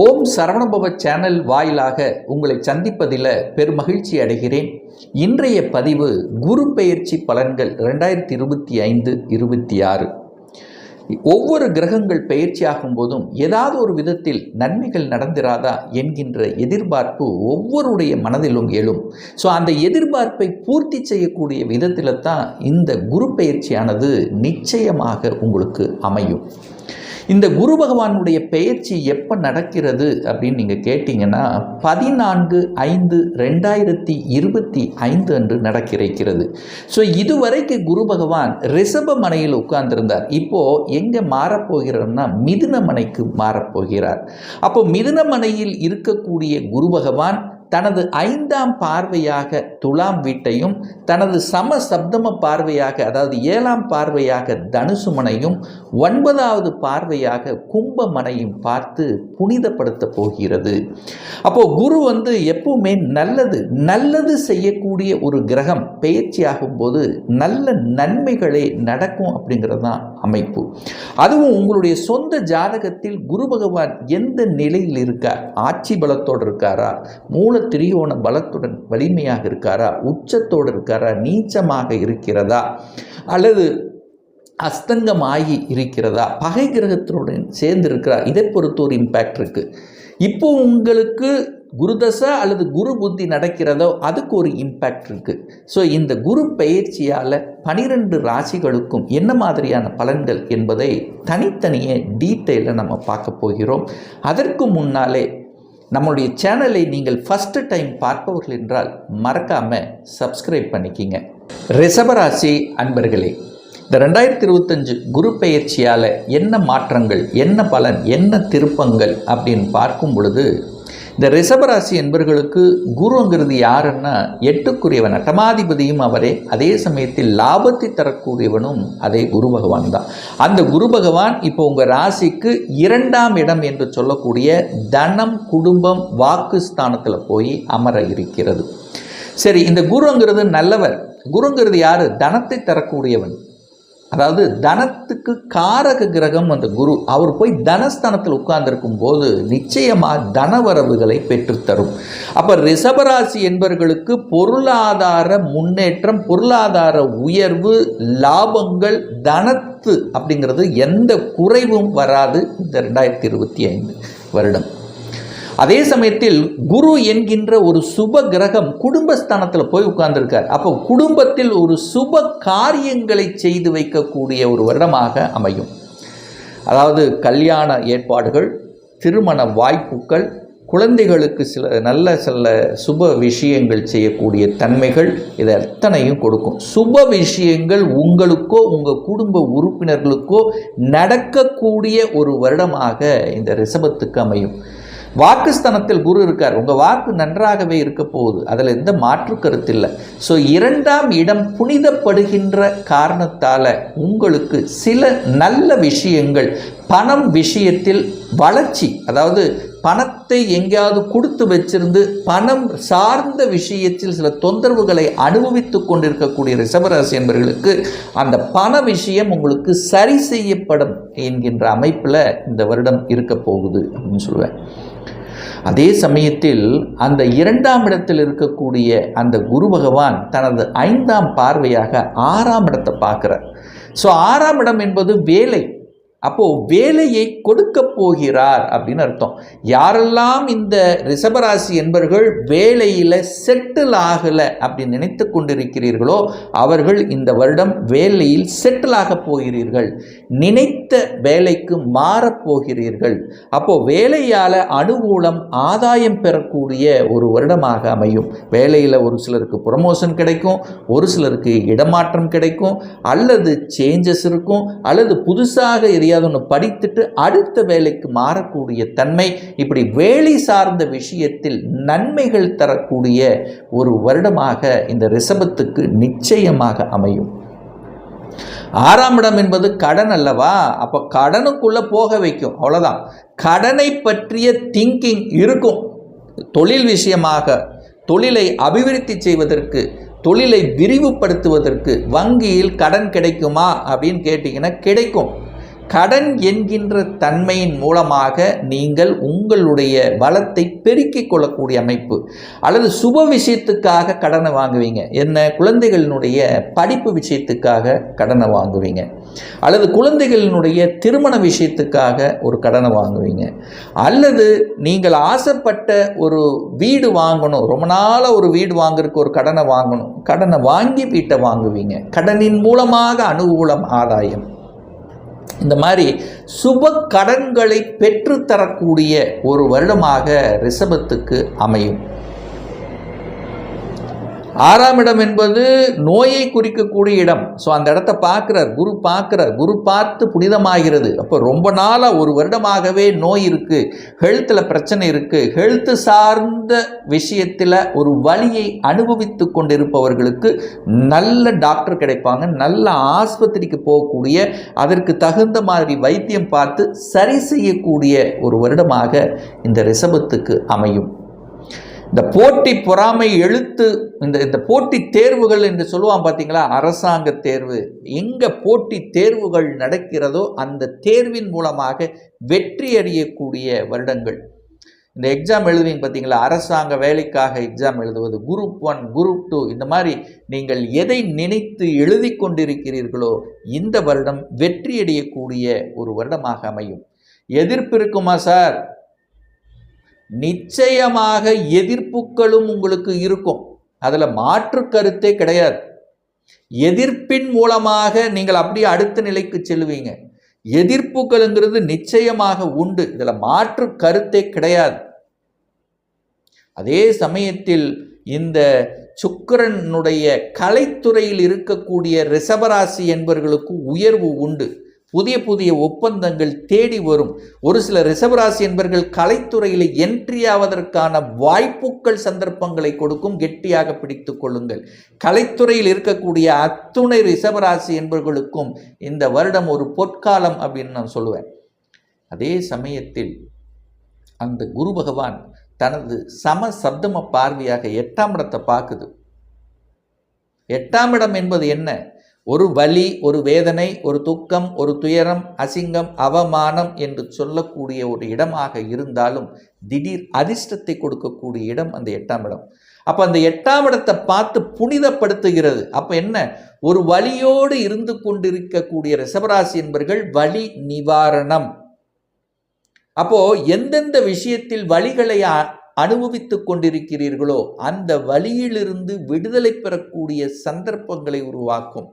ஓம் Saravanabhava channel வாயிலாக உங்களை சந்திப்பதில் பெருமகிழ்ச்சி அடைகிறேன். இன்றைய பதிவு குரு பெயர்ச்சி பலன்கள் ரெண்டாயிரத்தி இருபத்தி ஐந்து இருபத்தி ஆறு. ஒவ்வொரு கிரகங்கள் பெயர்ச்சியாகும் போதும் ஏதாவது ஒரு விதத்தில் நன்மைகள் நடந்திராதா என்கின்ற எதிர்பார்ப்பு ஒவ்வொருடைய மனதிலும் எழும் ஸோ அந்த எதிர்பார்ப்பை பூர்த்தி செய்யக்கூடிய விதத்தில் தான் இந்த குரு பயிற்சியானது நிச்சயமாக உங்களுக்கு அமையும். இந்த குரு பகவானுடைய பெயர்ச்சி எப்போ நடக்கிறது அப்படின்னு நீங்கள் கேட்டிங்கன்னா பதினான்கு ஐந்து ரெண்டாயிரத்தி இருபத்தி ஐந்து அன்று நடக்கிறது ஸோ இதுவரைக்கு குரு பகவான் ரிஷப மனையில் உட்கார்ந்திருந்தார். இப்போது எங்கே மாறப்போகிறார்னா மிதுன மனைக்கு மாறப்போகிறார். அப்போ மிதுன மனையில் இருக்கக்கூடிய குரு பகவான் தனது ஐந்தாம் பார்வையாக துலாம் வீட்டையும் தனது சம சப்தம பார்வையாக அதாவது ஏழாம் பார்வையாக தனுசுமனையும் ஒன்பதாவது பார்வையாக கும்பமனையும் பார்த்து புனிதப்படுத்த போகிறது. அப்போ குரு வந்து எப்பவுமே நல்லது நல்லது செய்யக்கூடிய ஒரு கிரகம் பெயர்ச்சியாகும் போது நல்ல நன்மைகளே நடக்கும் அப்படிங்கிறது தான் அமைப்பு. அதுவும் உங்களுடைய சொந்த ஜாதகத்தில் குரு பகவான் எந்த நிலையில் இருக்கார்? ஆட்சி பலத்தோடு இருக்காரா? மூல திரியோண பலத்துடன் வலிமையாக இருக்காரா? உச்சத்தோடு இருக்காரா? நீச்சமாக இருக்கிறதா? அல்லது அஸ்தங்கமாகி இருக்கிறதா? பகை கிரகத்தினுடன் சேர்ந்து இருக்கிறா இதை பொறுத்த ஒரு இம்பேக்ட் இருக்குது இப்போ உங்களுக்கு குருதசை அல்லது குரு புத்தி நடக்கிறதோ அதுக்கு ஒரு இம்பேக்ட் இருக்குது ஸோ இந்த குரு பயிற்சியால் பனிரெண்டு ராசிகளுக்கும் என்ன மாதிரியான பலன்கள் என்பதை தனித்தனியே டீட்டெயிலில் நம்ம பார்க்க போகிறோம். அதற்கு முன்னாலே நம்முடைய சேனலை நீங்கள் ஃபஸ்ட்டு டைம் பார்ப்பவர்கள் என்றால் மறக்காமல் சப்ஸ்கிரைப் பண்ணிக்கிங்க. ரிஷபராசி அன்பர்களே இந்த ரெண்டாயிரத்தி இருபத்தஞ்சு குரு பெயர்ச்சியால் என்ன மாற்றங்கள் என்ன பலன் என்ன திருப்பங்கள் அப்படின்னு பார்க்கும் பொழுது இந்த ரிஷபராசி என்பர்களுக்கு குருங்கிறது யாருன்னா எட்டுக்குரியவன் அட்டமாதிபதியும் அவரே. அதே சமயத்தில் லாபத்தை தரக்கூடியவனும் அதே குரு பகவான் தான். அந்த குரு பகவான் இப்போ உங்கள் ராசிக்கு இரண்டாம் இடம் என்று சொல்லக்கூடிய தனம் குடும்பம் வாக்கு ஸ்தானத்தில் போய் அமர இருக்கிறது. சரி இந்த குருங்கிறது நல்லவர். குருங்கிறது யாரு? தனத்தை தரக்கூடியவன். அதாவது தனத்துக்கு காரக கிரகம் அந்த குரு அவர் போய் தனஸ்தானத்தில் உட்கார்ந்திருக்கும் போது நிச்சயமாக தனவரவுகளை பெற்றுத்தரும். அப்போ ரிஷபராசி என்பவர்களுக்கு பொருளாதார முன்னேற்றம் பொருளாதார உயர்வு லாபங்கள் தனத்து அப்படிங்கிறது எந்த குறைவும் வராது இந்த ரெண்டாயிரத்தி இருபத்தி ஐந்து வருடம். அதே சமயத்தில் குரு என்கின்ற ஒரு சுப கிரகம் குடும்பஸ்தானத்தில் போய் உட்கார்ந்துருக்கார். அப்போ குடும்பத்தில் ஒரு சுப காரியங்களை செய்து வைக்கக்கூடிய ஒரு வருடமாக அமையும். அதாவது கல்யாண ஏற்பாடுகள் திருமண வாய்ப்புகள் குழந்தைகளுக்கு சில நல்ல சில சுப விஷயங்கள் செய்யக்கூடிய தன்மைகள் இதை அத்தனையும் கொடுக்கும். சுப விஷயங்கள் உங்களுக்கோ உங்கள் குடும்ப உறுப்பினர்களுக்கோ நடக்கக்கூடிய ஒரு வருடமாக இந்த ரிசபத்துக்கு அமையும். வாக்குஸ்தனத்தில் குரு இருக்கார். உங்கள் வாக்கு நன்றாகவே இருக்க போகுது. அதில் எந்த மாற்று கருத்து இல்லை. ஸோ இரண்டாம் இடம் புனிதப்படுகின்ற காரணத்தால் உங்களுக்கு சில நல்ல விஷயங்கள் பணம் விஷயத்தில் வளர்ச்சி அதாவது பணத்தை எங்கேயாவது கொடுத்து வச்சிருந்து பணம் சார்ந்த விஷயத்தில் சில தொந்தரவுகளை அனுபவித்து கொண்டிருக்கக்கூடிய ரிஷபராசி என்பர்களுக்கு அந்த பண விஷயம் உங்களுக்கு சரி செய்யப்படும் என்கின்ற அமைப்பில் இந்த வருடம் இருக்க போகுது அப்படின்னு சொல்லுவேன். அதே சமயத்தில் அந்த இரண்டாம் இடத்தில் இருக்கக்கூடிய அந்த குரு பகவான் தனது ஐந்தாம் பார்வையாக ஆறாம் இடத்தை பார்க்குறார். ஸோ ஆறாம் இடம் என்பது வேலை. அப்போது வேலையை கொடுக்க போகிறார் அப்படின்னு அர்த்தம். யாரெல்லாம் இந்த ரிஷபராசி என்பர்கள் வேலையில் செட்டில் ஆகலை அப்படின்னு நினைத்து கொண்டிருக்கிறீர்களோ அவர்கள் இந்த வருடம் வேலையில் செட்டில் ஆக போகிறீர்கள். நினைத்த வேலைக்கு மாறப்போகிறீர்கள் அப்போது வேலையால் அனுகூலம் ஆதாயம் பெறக்கூடிய ஒரு வருடமாக அமையும். வேலையில் ஒரு சிலருக்கு ப்ரொமோஷன் கிடைக்கும் ஒரு சிலருக்கு இடமாற்றம் கிடைக்கும் அல்லது சேஞ்சஸ் இருக்கும் அல்லது புதுசாக எதையாவது ஒன்று படித்துட்டு அடுத்த வேலைக்கு மாறக்கூடிய தன்மை இப்படி வேலை சார்ந்த விஷயத்தில் நன்மைகள் தரக்கூடிய ஒரு வருடமாக இந்த ரிஷபத்துக்கு நிச்சயமாக அமையும். ஆறாம் இடம் என்பது கடன் அல்லவா? அப்போ கடனுக்குள்ளே போக வைக்கும். அவ்வளோதான் கடனை பற்றிய திங்கிங் இருக்கும். தொழில் விஷயமாக தொழிலை அபிவிருத்தி செய்வதற்கு தொழிலை விரிவுபடுத்துவதற்கு வங்கியில் கடன் கிடைக்குமா அப்படின்னு கேட்டிங்கன்னா கிடைக்கும். கடன் என்கின்ற தன்மையின் மூலமாக நீங்கள் உங்களுடைய பலத்தை பெருக்கிக் கொள்ளக்கூடிய அமைப்பு அல்லது சுப விஷயத்துக்காக கடனை வாங்குவீங்க. என்ன? குழந்தைகளினுடைய படிப்பு விஷயத்துக்காக கடனை வாங்குவீங்க. அல்லது குழந்தைகளினுடைய திருமண விஷயத்துக்காக ஒரு கடனை வாங்குவீங்க. அல்லது நீங்கள் ஆசைப்பட்ட ஒரு வீடு வாங்கணும். ரொம்ப நாளாக ஒரு வீடு வாங்குறதுக்கு ஒரு கடனை வாங்கணும். கடனை வாங்கி வீட்டை வாங்குவீங்க. கடனின் மூலமாக அனுகூலம் ஆதாயம். இந்த மாதிரி சுப கடன்களை பெற்றுத்தரக்கூடிய ஒரு வருடமாக ரிஷபத்துக்கு அமையும். ஆறாம் இடம் என்பது நோயை குறிக்கக்கூடிய இடம். ஸோ அந்த இடத்த பார்க்குறார் குரு பார்க்குறார். குரு பார்த்து புனிதமாகிறது. அப்போ ரொம்ப நாளாக ஒரு வருடமாகவே நோய் இருக்குது ஹெல்த்தில் பிரச்சனை இருக்குது ஹெல்த்து சார்ந்த விஷயத்தில் ஒரு வழியை அனுபவித்து கொண்டிருப்பவர்களுக்கு நல்ல டாக்டர் கிடைப்பாங்க. நல்ல ஆஸ்பத்திரிக்கு போகக்கூடிய அதற்கு தகுந்த மாதிரி வைத்தியம் பார்த்து சரி செய்யக்கூடிய ஒரு வருடமாக இந்த ரிசபத்துக்கு அமையும். இந்த போட்டி பொறாமை எழுத்து இந்த இந்த போட்டி தேர்வுகள் என்று சொல்லுவான் பார்த்தீங்களா அரசாங்க தேர்வு. எங்கே போட்டி தேர்வுகள் நடக்கிறதோ அந்த தேர்வின் மூலமாக வெற்றி அறியக்கூடிய வருடங்கள். இந்த எக்ஸாம் எழுதுவீங்க பார்த்தீங்களா அரசாங்க வேலைக்காக எக்ஸாம் எழுதுவது குரூப் ஒன் குரூப் டூ இந்த மாதிரி நீங்கள் எதை நினைத்து எழுதி கொண்டிருக்கிறீர்களோ இந்த வருடம் வெற்றி அடையக்கூடிய ஒரு வருடமாக அமையும். எதிர்ப்பு இருக்குமா சார்? நிச்சயமாக எதிர்ப்புகளும் உங்களுக்கு இருக்கும். அதில் மாற்று கருத்தே கிடையாது. எதிர்ப்பின் மூலமாக நீங்கள் அப்படியே அடுத்த நிலைக்கு செல்வீங்க. எதிர்ப்புகள்ங்கிறது நிச்சயமாக உண்டு. இதில் மாற்று கருத்தே கிடையாது. அதே சமயத்தில் இந்த சுக்கரனுடைய கலைத்துறையில் இருக்கக்கூடிய ரிஷபராசி என்பவர்களுக்கு உயர்வு உண்டு. புதிய புதிய ஒப்பந்தங்கள் தேடி வரும். ஒரு சில ரிசவராசி என்பர்கள் கலைத்துறையில் என்ட்ரி ஆவதற்கான வாய்ப்புகள் சந்தர்ப்பங்களை கொடுக்கும் கெட்டியாக பிடித்து கொள்ளுங்கள். கலைத்துறையில் இருக்கக்கூடிய அத்துணை ரிசவராசி என்பவர்களுக்கும் இந்த வருடம் ஒரு பொற்காலம் அப்படின்னு நான் சொல்லுவேன். அதே சமயத்தில் அந்த குரு பகவான் தனது சம சப்தம பார்வையாக எட்டாம் இடத்தை பார்க்குது. எட்டாம் இடம் என்பது என்ன? ஒரு வலி ஒரு வேதனை ஒரு துக்கம் ஒரு துயரம் அசிங்கம் அவமானம் என்று சொல்லக்கூடிய ஒரு இடமாக இருந்தாலும் திடீர் அதிர்ஷ்டத்தை கொடுக்கக்கூடிய இடம் அந்த எட்டாம் இடம். அப்போ அந்த எட்டாம் இடத்தை பார்த்து புனிதப்படுத்துகிறது. அப்போ என்ன? ஒரு வழியோடு இருந்து கொண்டிருக்கக்கூடிய ரிஷபராசி என்பர்கள் வழி நிவாரணம். அப்போ எந்தெந்த விஷயத்தில் வழிகளை அனுபவித்து கொண்டிருக்கிறீர்களோ அந்த வழியிலிருந்து விடுதலை பெறக்கூடிய சந்தர்ப்பங்களை உருவாக்கும்.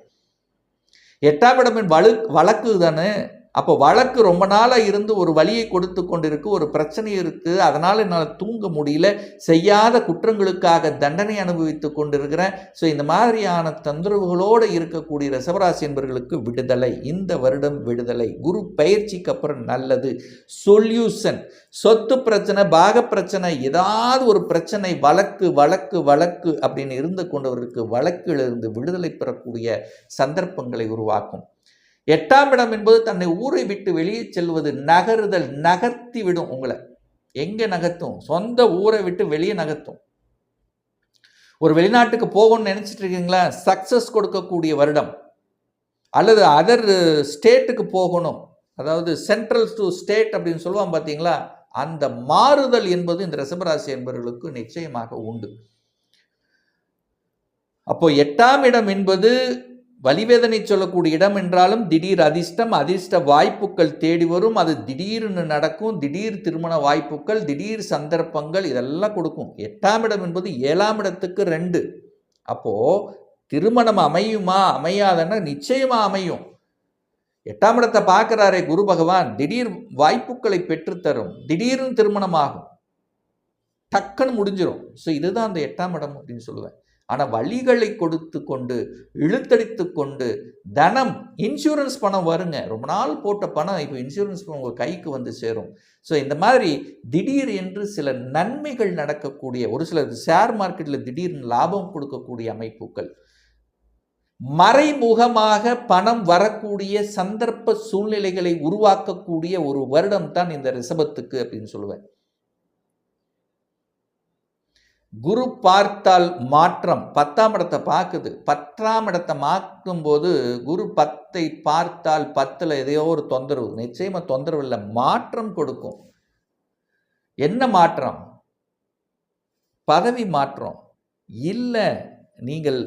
எட்டாம் இடம் வழு வழக்கு தானே? அப்போ வழக்கு ரொம்ப நாளாக இருந்து ஒரு வழியை கொடுத்து கொண்டிருக்கு ஒரு பிரச்சனை இருக்குது அதனால் என்னால் தூங்க முடியல. செய்யாத குற்றங்களுக்காக தண்டனை அனுபவித்து கொண்டிருக்கிறேன். ஸோ இந்த மாதிரியான தொந்தரவுகளோடு இருக்கக்கூடிய ரசவராசி என்பவர்களுக்கு விடுதலை. இந்த வருடம் விடுதலை. குரு பயிற்சிக்கு அப்புறம் நல்லது. சொல்யூஷன் சொத்து பிரச்சனை பாக பிரச்சனை ஏதாவது ஒரு பிரச்சனை வழக்கு வழக்கு வழக்கு அப்படின்னு இருந்து கொண்டவர்களுக்கு வழக்கிலிருந்து விடுதலை பெறக்கூடிய சந்தர்ப்பங்களை உருவாக்கும். எட்டாம் இடம் என்பது தன்னை ஊரை விட்டு வெளியே செல்வது நகருதல் நகர்த்தி விடும் உங்களை. எங்கே நகர்த்தும்? சொந்த ஊரை விட்டு வெளியே நகர்த்தும். ஒரு வெளிநாட்டுக்கு போகணும்னு நினச்சிட்டு இருக்கீங்களா? சக்ஸஸ் கொடுக்கக்கூடிய வருடம். அல்லது அதர் ஸ்டேட்டுக்கு போகணும். அதாவது சென்ட்ரல் டு ஸ்டேட் அப்படின்னு சொல்லுவான் பார்த்தீங்களா அந்த மாறுதல் என்பது இந்த ரசபராசி என்பவர்களுக்கு நிச்சயமாக உண்டு. அப்போ எட்டாம் இடம் என்பது வலிவேதனை சொல்லக்கூடிய இடம் என்றாலும் திடீர் அதிர்ஷ்டம் அதிர்ஷ்ட வாய்ப்புகள் தேடி வரும். அது திடீர்னு நடக்கும். திடீர் திருமண வாய்ப்புகள் திடீர் சந்தர்ப்பங்கள் இதெல்லாம் கொடுக்கும். எட்டாம் இடம் என்பது ஏழாம் இடத்துக்கு ரெண்டு. அப்போது திருமணம் அமையுமா? அமையாதன்னா நிச்சயமாக அமையும். எட்டாம் இடத்தை பார்க்குறாரே குரு பகவான். திடீர் வாய்ப்புகளை பெற்றுத்தரும். திடீர்னு திருமணமாகும். டக்குன்னு முடிஞ்சிடும் ஸோ இதுதான் அந்த எட்டாம் இடம் அப்படின்னு சொல்லுவேன். ஆனால் வழிகளை கொடுத்து கொண்டு இழுத்தடித்து கொண்டு தனம் இன்சூரன்ஸ் பணம் வருங்க. ரொம்ப நாள் போட்ட பணம் இப்போ இன்சூரன்ஸ் பணம் உங்கள் கைக்கு வந்து சேரும். ஸோ இந்த மாதிரி திடீர் என்று சில நன்மைகள் நடக்கக்கூடிய ஒரு சில ஷேர் மார்க்கெட்டில் திடீர்னு லாபம் கொடுக்கக்கூடிய அமைப்புகள். மறைமுகமாக பணம் வரக்கூடிய சந்தர்ப்ப சூழ்நிலைகளை உருவாக்கக்கூடிய ஒரு வருடம் தான் இந்த ரிசபத்துக்கு அப்படின்னு சொல்லுவேன். குரு பார்த்தால் மாற்றம் பத்தாம் இடத்தை பார்க்குது. பத்தாம் இடத்தை மாற்றும்போது குரு பத்தை பார்த்தால் பத்தில் எதையோ ஒரு தொந்தரவு நிச்சயமாக தொந்தரவு இல்லை மாற்றம் கொடுக்கும். என்ன மாற்றம்? பதவி மாற்றம். இல்லை நீங்கள்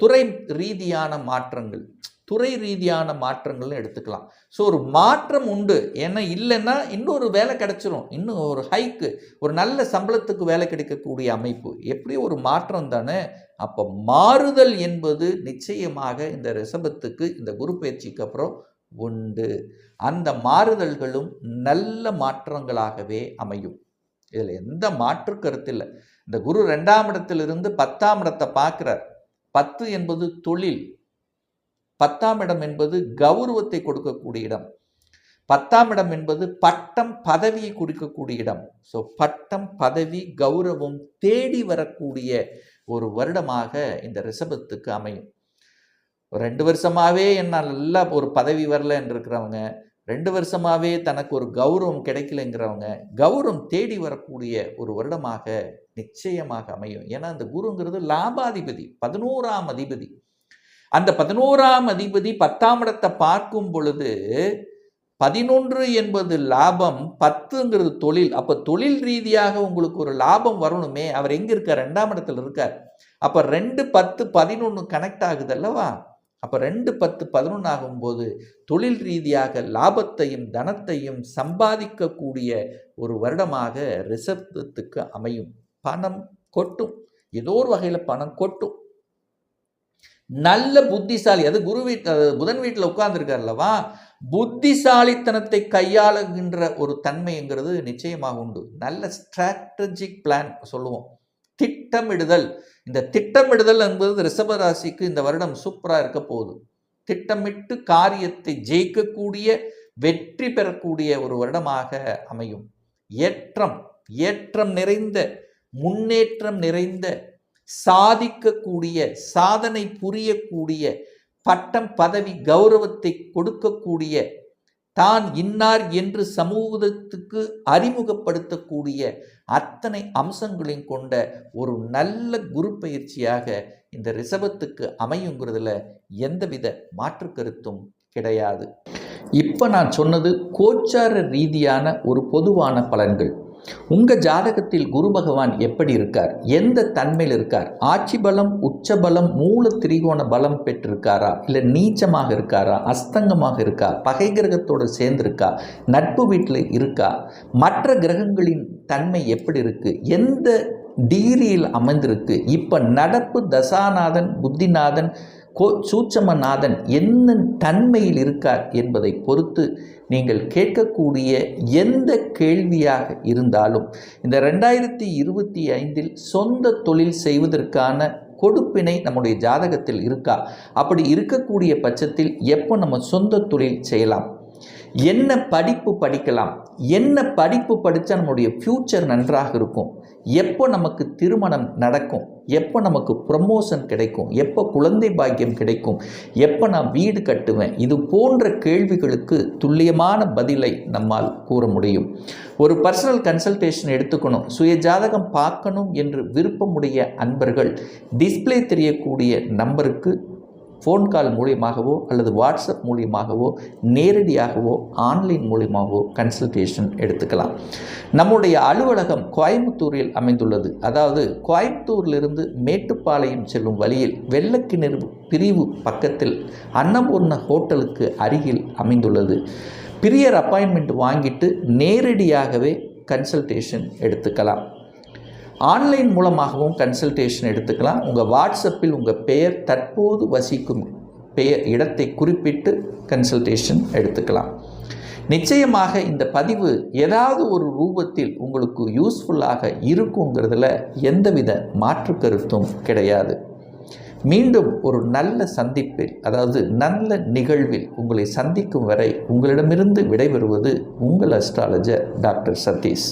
துறை ரீதியான மாற்றங்கள். துறை ரீதியான மாற்றங்கள்னு எடுத்துக்கலாம். ஸோ ஒரு மாற்றம் உண்டு. ஏன்னா இல்லைன்னா இன்னொரு வேலை கிடைச்சிரும். இன்னும் ஒரு ஹைக்கு ஒரு நல்ல சம்பளத்துக்கு வேலை கிடைக்கக்கூடிய அமைப்பு. எப்படி ஒரு மாற்றம் தானே? அப்போ மாறுதல் என்பது நிச்சயமாக இந்த ரிசபத்துக்கு இந்த குரு பயிற்சிக்கு அப்புறம் உண்டு. அந்த மாறுதல்களும் நல்ல மாற்றங்களாகவே அமையும். இதில் எந்த மாற்று கருத்து இல்லை. இந்த குரு ரெண்டாம் இடத்திலிருந்து பத்தாம் இடத்தை பார்க்குறார். பத்து என்பது தொழில். பத்தாம் இடம் என்பது கௌரவத்தை கொடுக்கக்கூடிய இடம். பத்தாம் இடம் என்பது பட்டம் பதவியை கொடுக்கக்கூடிய இடம். ஸோ பட்டம் பதவி கௌரவம் தேடி வரக்கூடிய ஒரு வருடமாக இந்த ரிஷபத்துக்கு அமையும். ரெண்டு வருஷமாகவே என்ன நல்லா ஒரு பதவி வரலன்னு இருக்கிறவங்க ரெண்டு வருஷமாகவே தனக்கு ஒரு கௌரவம் கிடைக்கலங்கிறவங்க கௌரவம் தேடி வரக்கூடிய ஒரு வருடமாக நிச்சயமாக அமையும். ஏன்னா அந்த குருங்கிறது லாபாதிபதி பதினோராம் அதிபதி. அந்த பதினோராம் அதிபதி பத்தாம் இடத்தை பார்க்கும் பொழுது பதினொன்று என்பது லாபம் பத்துங்கிறது தொழில். அப்போ தொழில் ரீதியாக உங்களுக்கு ஒரு லாபம் வரணுமே. அவர் எங்கே இருக்கார்? ரெண்டாம் இடத்துல இருக்கார். அப்போ ரெண்டு பத்து பதினொன்று கனெக்ட் ஆகுது அல்லவா? அப்போ ரெண்டு பத்து பதினொன்று ஆகும்போது தொழில் ரீதியாக லாபத்தையும் தனத்தையும் சம்பாதிக்கக்கூடிய ஒரு வருடமாக ரிசப்தத்துக்கு அமையும். பணம் கொட்டும். ஏதோ ஒரு வகையில் பணம் கொட்டும். நல்ல புத்திசாலி அது குரு வீட் புதன் வீட்டில் உட்கார்ந்துருக்கார்லவா புத்திசாலித்தனத்தை கையாளுகின்ற ஒரு தன்மைங்கிறது நிச்சயமாக உண்டு. நல்ல ஸ்ட்ராட்டஜிக் பிளான் சொல்லுவோம். திட்டமிடுதல். இந்த திட்டமிடுதல் என்பது ரிஷபராசிக்கு இந்த வருடம் சூப்பராக இருக்க போகுது. திட்டமிட்டு காரியத்தை ஜெயிக்கக்கூடிய வெற்றி பெறக்கூடிய ஒரு வருடமாக அமையும். ஏற்றம் ஏற்றம் நிறைந்த முன்னேற்றம் நிறைந்த சாதிக்கக்கூடிய சாதனை புரியக்கூடிய பட்டம் பதவி கௌரவத்தை கொடுக்கக்கூடிய தான் இன்னார் என்று சமூகத்துக்கு அறிமுகப்படுத்தக்கூடிய அத்தனை அம்சங்களையும் கொண்ட ஒரு நல்ல குரு பயிற்சியாக இந்த ரிசபத்துக்கு அமையுங்கிறதுல எந்தவித மாற்று கருத்தும் கிடையாது. இப்போ நான் சொன்னது கோச்சார ரீதியான ஒரு பொதுவான பலன்கள். உங்கள் ஜாதகத்தில் குரு பகவான் எப்படி இருக்கார்? எந்த தன்மையில் இருக்கார்? ஆட்சி பலம் உச்ச பலம் மூல திரிகோண பலம் பெற்றிருக்காரா? இல்லை நீச்சமாக இருக்காரா? அஸ்தங்கமாக இருக்கா? பகை கிரகத்தோடு சேர்ந்திருக்கா? நட்பு வீட்டில் இருக்கா? மற்ற கிரகங்களின் தன்மை எப்படி இருக்குது எந்த டிகிரியில் அமைந்திருக்கு? இப்போ நடப்பு தசாநாதன் புத்திநாதன் கோ சூட்சமநாதன் என்ன தன்மையில் இருக்கார் என்பதை பொறுத்து நீங்கள் கேட்கக்கூடிய எந்த கேள்வியாக இருந்தாலும் இந்த ரெண்டாயிரத்தி இருபத்தி ஐந்தில் சொந்த தொழில் செய்வதற்கான கொடுப்பினை நம்முடைய ஜாதகத்தில் இருக்கா? அப்படி இருக்கக்கூடிய பட்சத்தில் எப்போ நம்ம சொந்த தொழில் செய்யலாம்? என்ன படிப்பு படிக்கலாம்? என்ன படிப்பு படித்தா நம்முடைய ஃப்யூச்சர் நன்றாக இருக்கும்? எப்போ நமக்கு திருமணம் நடக்கும்? எப்போ நமக்கு ப்ரமோஷன் கிடைக்கும்? எப்போ குழந்தை பாக்கியம் கிடைக்கும்? எப்போ நான் வீடு கட்டுவேன்? இது போன்ற கேள்விகளுக்கு துல்லியமான பதிலை நம்மால் கூற முடியும். ஒரு பர்சனல் கன்சல்டேஷன் எடுத்துக்கணும். சுய ஜாதகம் பார்க்கணும் என்று விருப்பமுடைய அன்பர்கள் டிஸ்ப்ளே தெரியக்கூடிய நம்பருக்கு ஃபோன் கால் மூலியமாகவோ அல்லது வாட்ஸ்அப் மூலியமாகவோ நேரடியாகவோ ஆன்லைன் மூலியமாகவோ கன்சல்டேஷன் எடுத்துக்கலாம். நம்முடைய அலுவலகம் கோயம்புத்தூரில் அமைந்துள்ளது. அதாவது கோயம்புத்தூரிலிருந்து மேட்டுப்பாளையம் செல்லும் வழியில் வெள்ளக்கிணறு பிரிவு பக்கத்தில் அன்னபூர்ண ஹோட்டலுக்கு அருகில் அமைந்துள்ளது. பிரியர் அப்பாயின்மெண்ட் வாங்கிட்டு நேரடியாகவே கன்சல்டேஷன் எடுத்துக்கலாம். ஆன்லைன் மூலமாகவும் கன்சல்டேஷன் எடுத்துக்கலாம். உங்கள் வாட்ஸ்அப்பில் உங்கள் பெயர் தற்போது வசிக்கும் பெயர் இடத்தை குறிப்பிட்டு கன்சல்டேஷன் எடுத்துக்கலாம். நிச்சயமாக இந்த பதிவு ஏதாவது ஒரு ரூபத்தில் உங்களுக்கு யூஸ்ஃபுல்லாக இருக்குங்கிறதுல எந்தவித மாற்று கருத்தும் கிடையாது. மீண்டும் ஒரு நல்ல சந்திப்பில் அதாவது நல்ல நிகழ்வில் உங்களை சந்திக்கும் வரை உங்களிடமிருந்து விடைபெறுவது உங்கள் அஸ்ட்ராலஜர் டாக்டர் சதீஷ்.